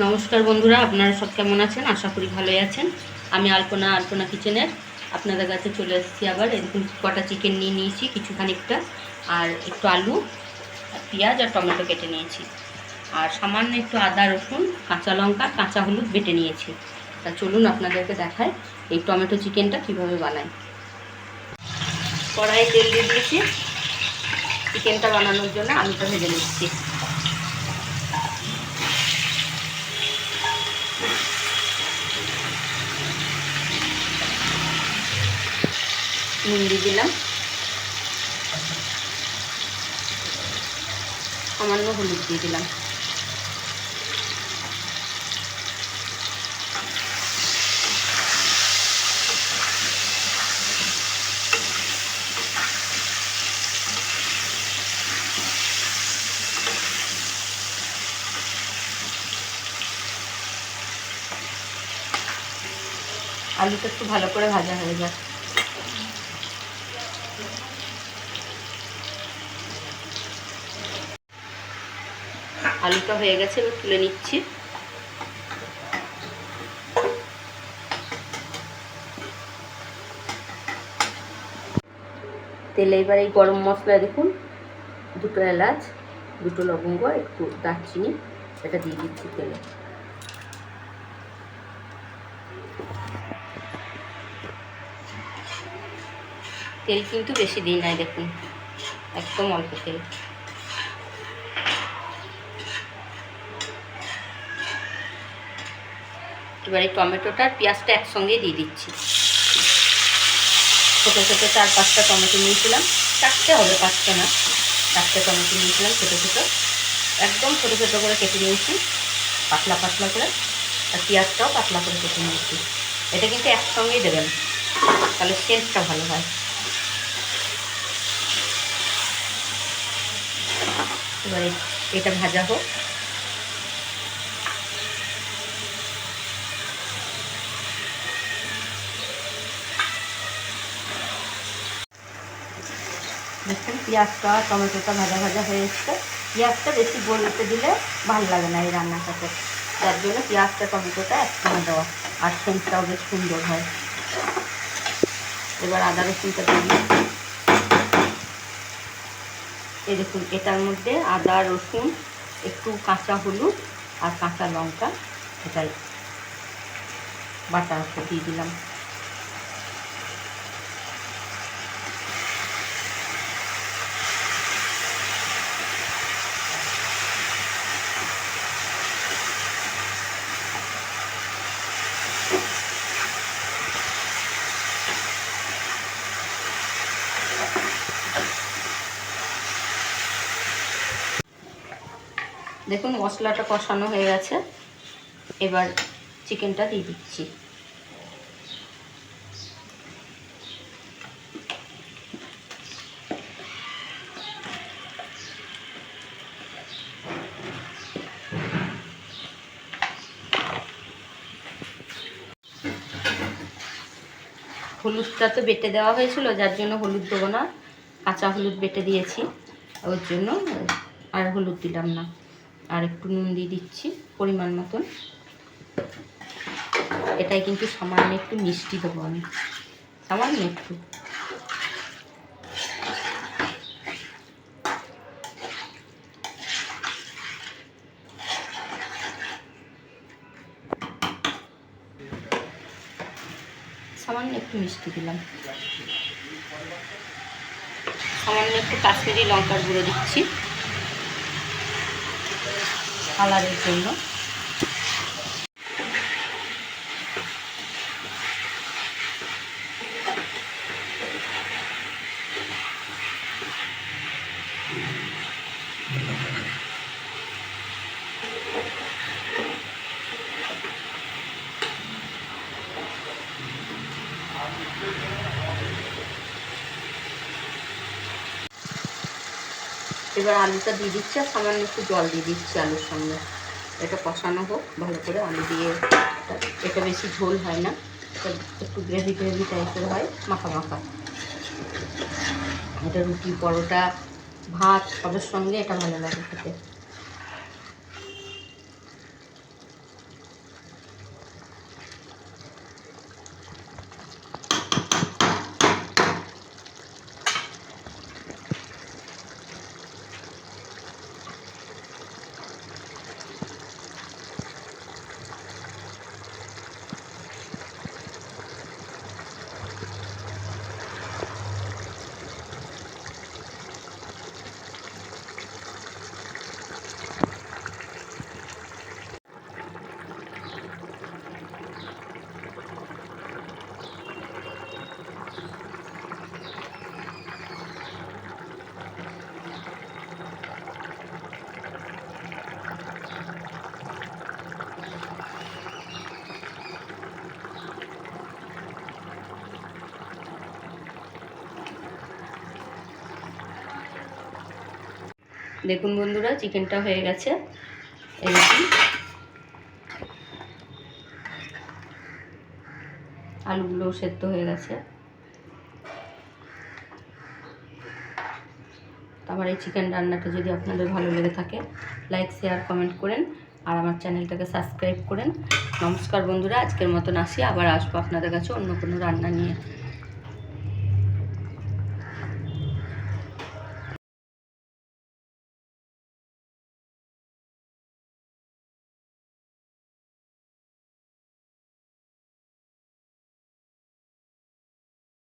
নমস্কার বন্ধুরা, আপনারা সব কেমন আছেন? আশা করি ভালোই আছেন। আমি আলপনা আলপনা কিচেনের আপনাদের কাছে চলে এসেছি আবার। এরকম কটা চিকেন নিয়ে নিয়েছি কিছু খানিকটা আর একটু আলু, পেঁয়াজ আর টমেটো কেটে নিয়েছি। আর সামান্য একটু আদা, রসুন, কাঁচা লঙ্কা, কাঁচা হলুদ বেটে নিয়েছি। তা চলুন আপনাদেরকে দেখায় এই টমেটো চিকেনটা কীভাবে বানাই। কড়াইয়ে তেল দিয়ে দিয়েছি। চিকেনটা বানানোর জন্য আলুটা ভেজে নিচ্ছি। নুন দিয়ে দিলাম। সামান্য হলুদ দিয়ে দিলাম। আলুটা একটু ভালো করে ভাজা হয়ে যায় আলুটা হয়ে গেছে, এবার তুলে নিচ্ছি। তেলে এবার এই গরম মশলা দেখুন, দুটো এলাচ, দুটো লবঙ্গ, একটু দারচিনি, এটা দিয়ে দিচ্ছি তেলে। তেল কিন্তু বেশি দিই নাই দেখুন, একদম অল্প তেল। এবার টমেটোটা আর পেঁয়াজটা একসঙ্গে দিয়ে দিচ্ছি। ছোটো ছোটো চার পাঁচটা টমেটো নিয়েছিলাম। চারটে হবে পাঁচটা না, চারটে টমেটো নিয়েছিলাম ছোটো ছোটো। একদম ছোটো ছোটো করে কেটে নিয়েছি, পাতলা পাতলা করে। আর পেঁয়াজটাও পাতলা করে কেটে নিয়েছি। এটা কিন্তু একসঙ্গেই দেবেন, তাহলে সেন্টটা ভালো হয়। এবারে এটা ভাজা হোক। দেখুন, পেঁয়াজটা, টমেটোটা ভাজা ভাজা হয়ে এসছে। পেঁয়াজটা বেশি গলতে দিলে ভালো লাগে না এই রান্নাটাতে। যার জন্য পেঁয়াজটা, টমেটোটা একসঙ্গে দেওয়া। আর সেন্টটাও বেশ সুন্দর হয়। এবার আদা রসুনটা দিয়ে এই দেখুন, এটার মধ্যে আদা, রসুন, একটু কাঁচা হলুদ আর কাঁচা লঙ্কা, এটাই বাটা দিয়ে দিলাম। দেখুন, মশলাটা কষানো হয়ে গেছে। এবার চিকেনটা দিয়ে দিচ্ছি। হলুদটা তো বেটে দেওয়া হয়েছিল, যার জন্য হলুদ দেবো না। কাঁচা হলুদ বেটে দিয়েছি। ওর জন্য আর হলুদ দিলাম না। আর একটু নুন দিয়ে দিচ্ছি পরিমাণ মতন। এটাই কিন্তু সামান্য একটু মিষ্টি দেবো আমি। সামান্য একটু। সামান্য একটু মিষ্টি দিলাম। সামান্য একটু কাশ্মীরি লঙ্কার গুঁড়ো দিচ্ছি। কালারের জন্য। এবার আলুটা দিয়ে দিচ্ছি আর সামান্য একটু জল দিয়ে দিচ্ছি আলুর সঙ্গে। এটা কষানো হোক, ভালো করে আলু দিয়ে। এটা বেশি ঝোল হয় না একটু গ্রেভি গ্রেভি টাইপের হয়, মাখা মাখা। এটা রুটি, পরোটা, ভাত সবের সঙ্গে এটা ভালো লাগে খেতে। দেখুন বন্ধুরা, চিকেনটা হয়ে গেছে। এরকম আলুগুলোও সেদ্ধ হয়ে গেছে। আমার এই চিকেন রান্নাটা যদি আপনাদের ভালো লেগে থাকে, লাইক, শেয়ার, কমেন্ট করেন আর আমার চ্যানেলটাকে সাবস্ক্রাইব করেন। নমস্কার বন্ধুরা, আজকের মতন আসি, আবার আসব আপনাদের কাছে অন্য কোনো রান্না নিয়ে।